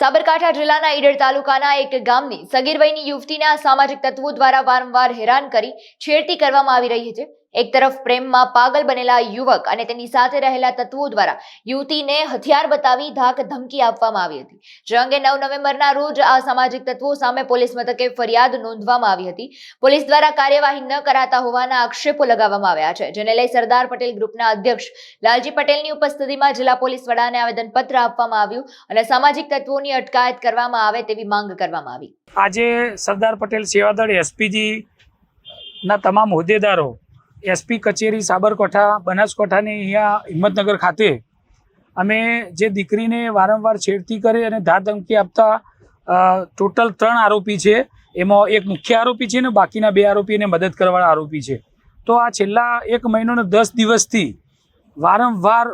સાબરકાંઠા જિલ્લાના ઈડર તાલુકાના એક ગામની સગીર વયની યુવતીને અસામાજિક તત્વો દ્વારા વારંવાર હેરાન કરી છેડતી કરવામાં આવી રહી છે. એક તરફ પ્રેમમાં પાગલ બનેલા યુવક અને તેની સાથે રહેલા તત્વો દ્વારા યુવતીને હથિયાર બતાવી ધાક ધમકી આપવામાં આવી હતી. જે અંગે નવ નવેમ્બરના રોજ આ સામાજિક તત્વો સામે પોલીસ મથકે ફરિયાદ નોંધવામાં આવી હતી. પોલીસ દ્વારા કાર્યવાહી ન કરાતા હોવાના આક્ષેપો લગાવવામાં આવ્યા છે, જેને લઈ સરદાર પટેલ ગ્રુપના અધ્યક્ષ લાલજી પટેલની ઉપસ્થિતિમાં જિલ્લા પોલીસ વડાને આવેદનપત્ર આપવામાં આવ્યું અને સામાજિક તત્વોની અટકાયત કરવામાં આવે તેવી માંગ કરવામાં આવી. આજે સરદાર પટેલ સેવાદળ એસપીજી ના તમામ હોદ્દેદારો એસપી કચેરી, સાબરકાંઠા, બનાસકાંઠાની અહીંયા હિંમતનગર ખાતે અમે જે દીકરીને વારંવાર છેડતી કરે અને ધાર ધમકી આપતા ટોટલ ત્રણ આરોપી છે. એમાં એક મુખ્ય આરોપી છે ને બાકીના બે આરોપીને મદદ કરવાના આરોપી છે. તો આ છેલ્લા એક મહિનોને દસ દિવસથી વારંવાર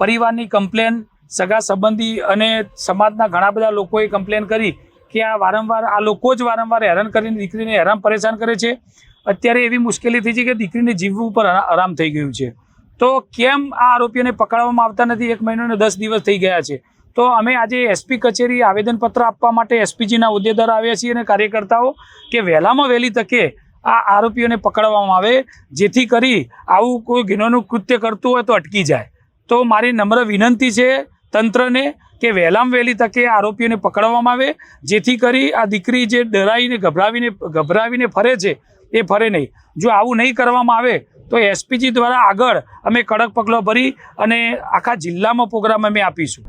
પરિવારની કમ્પ્લેન, સગા સંબંધી અને સમાજના ઘણા બધા લોકોએ કમ્પ્લેન કરી કે આ વારંવાર આ લોકો જ વારંવાર હેરાન કરીને દીકરીને હેરાન પરેશાન કરે છે. અત્યારે એવી મુશ્કેલી થઈ છે કે દીકરીને જીવવું પર આરામ થઈ ગયું છે. તો કેમ આ આરોપીઓને પકડવામાં આવતા નથી? એક મહિનો ને દસ દિવસ થઈ ગયા છે. તો અમે આજે એસપી કચેરી આવેદનપત્ર આપવા માટે એસપીજીના હોદ્દેદાર આવ્યા છીએ અને કાર્યકર્તાઓ કે વહેલામાં વહેલી તકે આ આરોપીઓને પકડવામાં આવે, જેથી કરી આવું કોઈ ગુનાનું કૃત્ય કરતું હોય તો અટકી જાય. તો મારી નમ્ર વિનંતી છે તંત્રને કે વહેલામાં વહેલી તકે આરોપીઓને પકડવામાં આવે, જેથી કરી આ દીકરી જે ડરાઈને, ગભરાવીને ગભરાવીને ફરે છે એ ફરે નહીં. જો આવું નહીં કરવામાં આવે, તો એસપીજી દ્વારા આગળ અમે કડક પગલાં ભરી અને આખા જિલ્લામાં પ્રોગ્રામ અમે આપીશું.